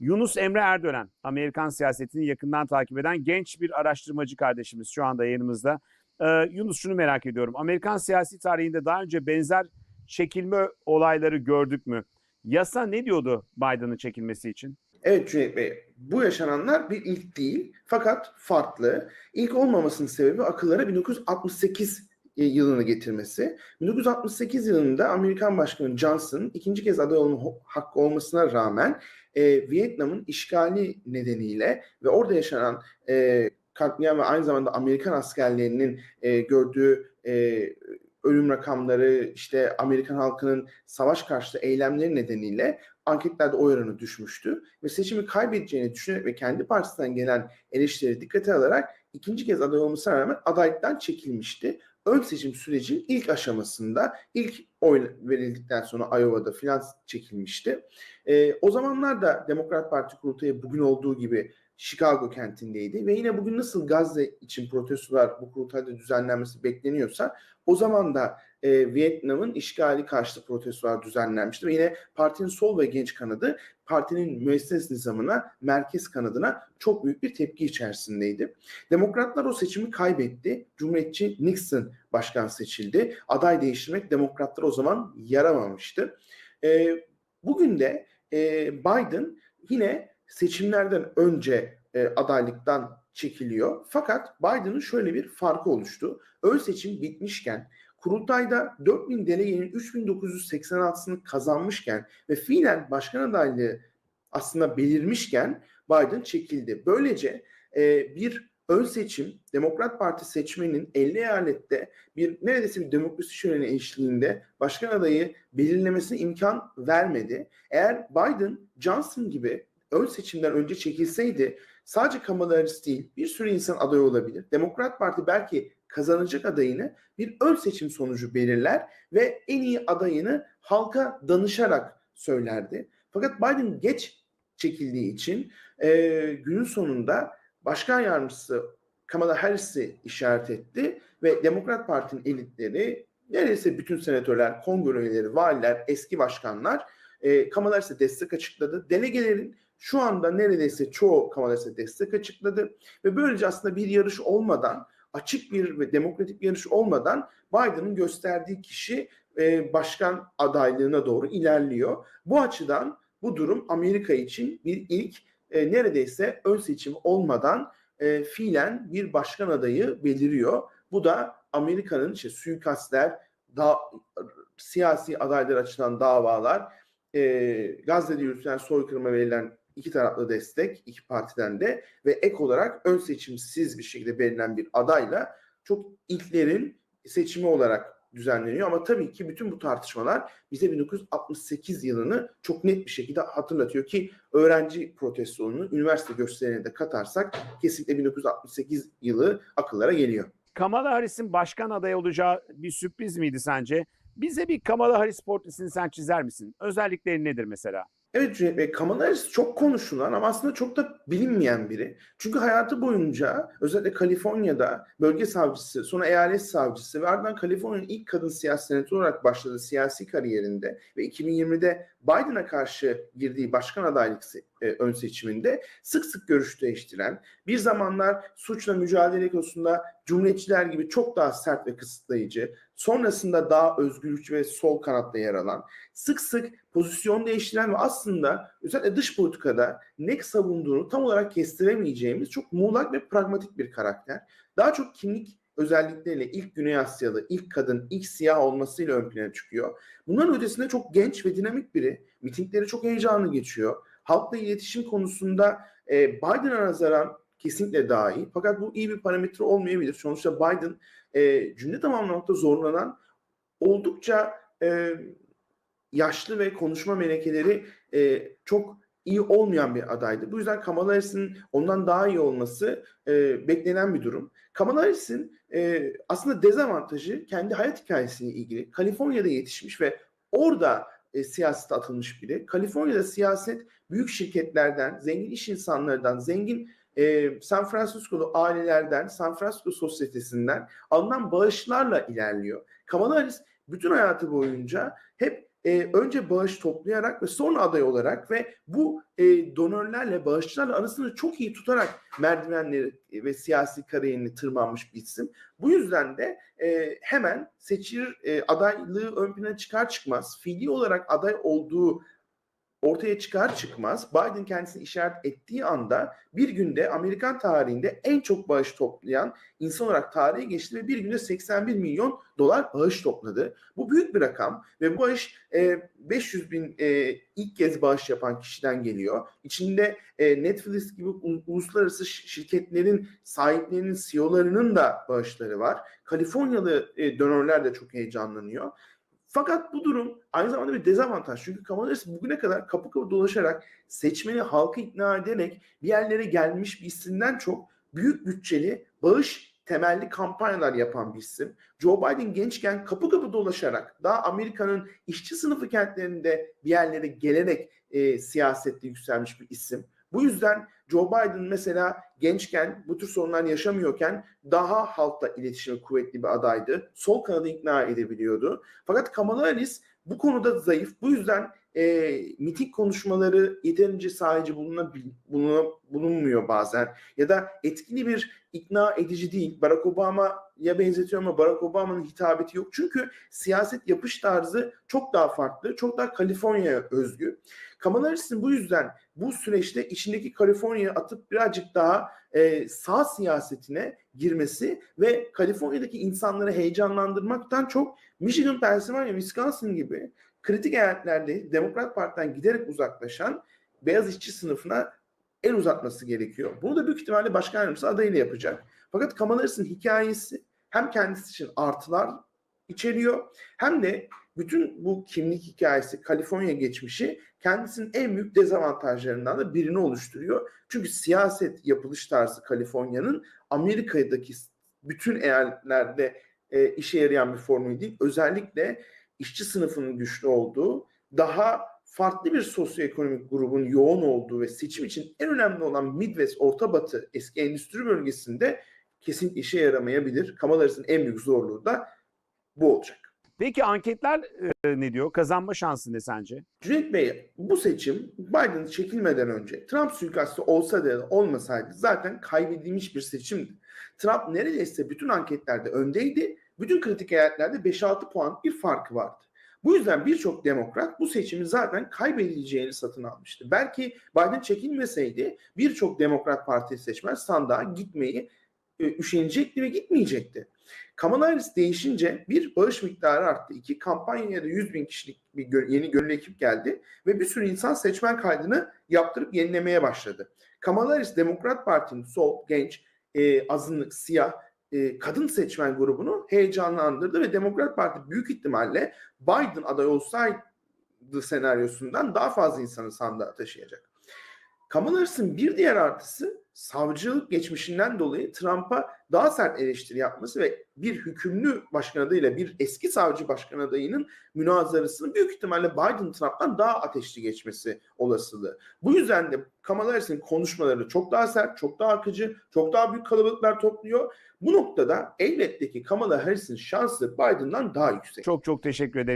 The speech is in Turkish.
Yunus Emre Erdönen, Amerikan siyasetini yakından takip eden genç bir araştırmacı kardeşimiz şu anda yanımızda. Ee, Yunus şunu merak ediyorum. Amerikan siyasi tarihinde daha önce benzer çekilme olayları gördük mü? Yasa ne diyordu Biden'ın çekilmesi için? Evet Cüneyt Bey, bu yaşananlar bir ilk değil fakat farklı. İlk olmamasının sebebi akıllara 1968 yılını getirmesi. 1968 yılında Amerikan Başkanı Johnson ikinci kez aday olma hakkı olmasına rağmen e, Vietnam'ın işgali nedeniyle ve orada yaşanan e, katliam ve aynı zamanda Amerikan askerlerinin e, gördüğü e, ölüm rakamları, işte Amerikan halkının savaş karşıtı eylemleri nedeniyle anketlerde oy oranı düşmüştü. Ve seçimi kaybedeceğini düşünerek ve kendi partisinden gelen eleştirileri dikkate alarak ikinci kez aday olmasına rağmen adaylıktan çekilmişti. Ön seçim sürecinin ilk aşamasında ilk oy verildikten sonra Iowa'da filan çekilmişti. E, o zamanlar da Demokrat Parti kurultayı bugün olduğu gibi Chicago kentindeydi ve yine bugün nasıl Gazze için protestolar bu kurultayda düzenlenmesi bekleniyorsa o zaman da e, Vietnam'ın işgali karşıtı protestolar düzenlenmişti ve yine partinin sol ve genç kanadı partinin müesses nizamına, merkez kanadına çok büyük bir tepki içerisindeydi. Demokratlar o seçimi kaybetti. Cumhuriyetçi Nixon başkan seçildi. Aday değiştirmek demokratlar o zaman yaramamıştı. E, bugün de e, Biden yine seçimlerden önce e, adaylıktan çekiliyor. Fakat Biden'ın şöyle bir farkı oluştu. Ön seçim bitmişken kurultayda 4000 delegenin 3986'sını kazanmışken ve fiilen başkan adaylığı aslında belirmişken Biden çekildi. Böylece e, bir ön seçim Demokrat Parti seçmenin 50 eyalette bir neredeyse bir demokrasi şöleni eşliğinde başkan adayı belirlemesine imkan vermedi. Eğer Biden Johnson gibi ön seçimden önce çekilseydi sadece Kamala Harris değil bir sürü insan aday olabilir. Demokrat Parti belki kazanacak adayını bir ön seçim sonucu belirler ve en iyi adayını halka danışarak söylerdi. Fakat Biden geç çekildiği için e, günün sonunda başkan yardımcısı Kamala Harris'i işaret etti ve Demokrat Parti'nin elitleri neredeyse bütün senatörler, kongre üyeleri, valiler, eski başkanlar e, Kamala Harris'e destek açıkladı. Delegelerin şu anda neredeyse çoğu Kamala Harris'e destek açıkladı ve böylece aslında bir yarış olmadan açık bir ve demokratik bir yarış olmadan Biden'ın gösterdiği kişi e, başkan adaylığına doğru ilerliyor. Bu açıdan bu durum Amerika için bir ilk e, neredeyse ön seçim olmadan e, fiilen bir başkan adayı beliriyor. Bu da Amerika'nın işte suikastler, da, siyasi adaylar açılan davalar, e, Gazze'de yürütülen soykırıma verilen iki taraflı destek iki partiden de ve ek olarak ön seçimsiz bir şekilde belirlenen bir adayla çok ilklerin seçimi olarak düzenleniyor. Ama tabii ki bütün bu tartışmalar bize 1968 yılını çok net bir şekilde hatırlatıyor ki öğrenci protestolarını üniversite gösterilerine de katarsak kesinlikle 1968 yılı akıllara geliyor. Kamala Harris'in başkan adayı olacağı bir sürpriz miydi sence? Bize bir Kamala Harris portresini sen çizer misin? Özellikleri nedir mesela? Evet Cüneyt Bey, Kamala Harris çok konuşulan ama aslında çok da bilinmeyen biri. Çünkü hayatı boyunca özellikle Kaliforniya'da bölge savcısı, sonra eyalet savcısı ve ardından Kaliforniya'nın ilk kadın siyasi senatörü olarak başladığı siyasi kariyerinde ve 2020'de Biden'a karşı girdiği başkan adaylık e, ön seçiminde sık sık görüş değiştiren, bir zamanlar suçla mücadele konusunda cumhuriyetçiler gibi çok daha sert ve kısıtlayıcı, sonrasında daha özgürlükçü ve sol kanatta yer alan, sık sık pozisyon değiştiren ve aslında özellikle dış politikada ne savunduğunu tam olarak kestiremeyeceğimiz çok muğlak ve pragmatik bir karakter. Daha çok kimlik özellikleriyle ilk Güney Asyalı, ilk kadın, ilk siyah olmasıyla ön plana çıkıyor. Bunların ötesinde çok genç ve dinamik biri. Mitingleri çok heyecanlı geçiyor. Halkla iletişim konusunda e, Biden'a nazaran kesinlikle daha iyi. Fakat bu iyi bir parametre olmayabilir. Sonuçta Biden e, cümle tamamlamakta zorlanan oldukça e, yaşlı ve konuşma melekeleri e, çok iyi olmayan bir adaydı. Bu yüzden Kamala Harris'in ondan daha iyi olması e, beklenen bir durum. Kamala Harris'in e, aslında dezavantajı kendi hayat hikayesiyle ilgili. Kaliforniya'da yetişmiş ve orada e, siyasete atılmış biri. Kaliforniya'da siyaset büyük şirketlerden, zengin iş insanlarından, zengin e, San Francisco'lu ailelerden, San Francisco sosyetesinden alınan bağışlarla ilerliyor. Kamala Harris bütün hayatı boyunca hep e, önce bağış toplayarak ve sonra aday olarak ve bu e, donörlerle, bağışçılarla arasını çok iyi tutarak merdivenleri ve siyasi kariyerini tırmanmış bir isim. Bu yüzden de e, hemen seçilir e, adaylığı ön plana çıkar çıkmaz fiili olarak aday olduğu ortaya çıkar çıkmaz Biden kendisini işaret ettiği anda bir günde Amerikan tarihinde en çok bağış toplayan insan olarak tarihe geçti ve bir günde 81 milyon dolar bağış topladı. Bu büyük bir rakam ve bu bağış e, 500 bin e, ilk kez bağış yapan kişiden geliyor. İçinde e, Netflix gibi uluslararası şirketlerin sahiplerinin, CEO'larının da bağışları var. Kaliforniyalı e, donörler de çok heyecanlanıyor. Fakat bu durum aynı zamanda bir dezavantaj. Çünkü Kamala Harris bugüne kadar kapı kapı dolaşarak seçmeni halkı ikna ederek bir yerlere gelmiş bir isimden çok büyük bütçeli bağış temelli kampanyalar yapan bir isim. Joe Biden gençken kapı kapı dolaşarak daha Amerika'nın işçi sınıfı kentlerinde bir yerlere gelerek e, siyasette yükselmiş bir isim. Bu yüzden Joe Biden mesela gençken bu tür sorunlar yaşamıyorken daha halkla iletişimi kuvvetli bir adaydı. Sol kanadı ikna edebiliyordu. Fakat Kamala Harris bu konuda zayıf. Bu yüzden e, miting konuşmaları yeterince sadece bulunabil, buluna- bulunmuyor bazen. Ya da etkili bir ikna edici değil. Barack Obama'ya benzetiyor ama Barack Obama'nın hitabeti yok. Çünkü siyaset yapış tarzı çok daha farklı, çok daha Kaliforniya'ya özgü. Kamala Harris'in bu yüzden bu süreçte içindeki Kaliforniya'yı atıp birazcık daha e, sağ siyasetine girmesi ve Kaliforniya'daki insanları heyecanlandırmaktan çok Michigan, Pennsylvania, Wisconsin gibi kritik eyaletlerde Demokrat Parti'den giderek uzaklaşan beyaz işçi sınıfına el uzatması gerekiyor. Bunu da büyük ihtimalle başkan yardımcısı adayıyla yapacak. Fakat Kamala Harris'in hikayesi hem kendisi için artılar içeriyor hem de bütün bu kimlik hikayesi, Kaliforniya geçmişi kendisinin en büyük dezavantajlarından da birini oluşturuyor. Çünkü siyaset yapılış tarzı Kaliforniya'nın Amerika'daki bütün eyaletlerde e, işe yarayan bir formül değil. Özellikle işçi sınıfının güçlü olduğu, daha farklı bir sosyoekonomik grubun yoğun olduğu ve seçim için en önemli olan Midwest, Orta Batı, eski endüstri bölgesinde kesin işe yaramayabilir. Kamala en büyük zorluğu da bu olacak. Peki anketler e, ne diyor? Kazanma şansı ne sence? Cüneyt Bey bu seçim Biden çekilmeden önce Trump suikastı olsa da olmasaydı zaten kaybedilmiş bir seçimdi. Trump neredeyse bütün anketlerde öndeydi. Bütün kritik eyaletlerde 5-6 puan bir farkı vardı. Bu yüzden birçok demokrat bu seçimi zaten kaybedileceğini satın almıştı. Belki Biden çekilmeseydi birçok demokrat parti seçmen sandığa gitmeyi e, üşenecekti ve gitmeyecekti. Kamala Harris değişince bir bağış miktarı arttı. İki kampanyaya da 100 bin kişilik bir gö- yeni gönüllü ekip geldi ve bir sürü insan seçmen kaydını yaptırıp yenilemeye başladı. Kamala Harris Demokrat Parti'nin sol, genç, e, azınlık, siyah, e, kadın seçmen grubunu heyecanlandırdı ve Demokrat Parti büyük ihtimalle Biden aday olsaydı senaryosundan daha fazla insanı sandığa taşıyacak. Kamala Harris'in bir diğer artısı savcılık geçmişinden dolayı Trump'a daha sert eleştiri yapması ve bir hükümlü başkan adayıyla bir eski savcı başkan adayının münazarasının büyük ihtimalle Biden Trump'tan daha ateşli geçmesi olasılığı. Bu yüzden de Kamala Harris'in konuşmaları çok daha sert, çok daha akıcı, çok daha büyük kalabalıklar topluyor. Bu noktada elbette ki Kamala Harris'in şansı Biden'dan daha yüksek. Çok çok teşekkür ederim.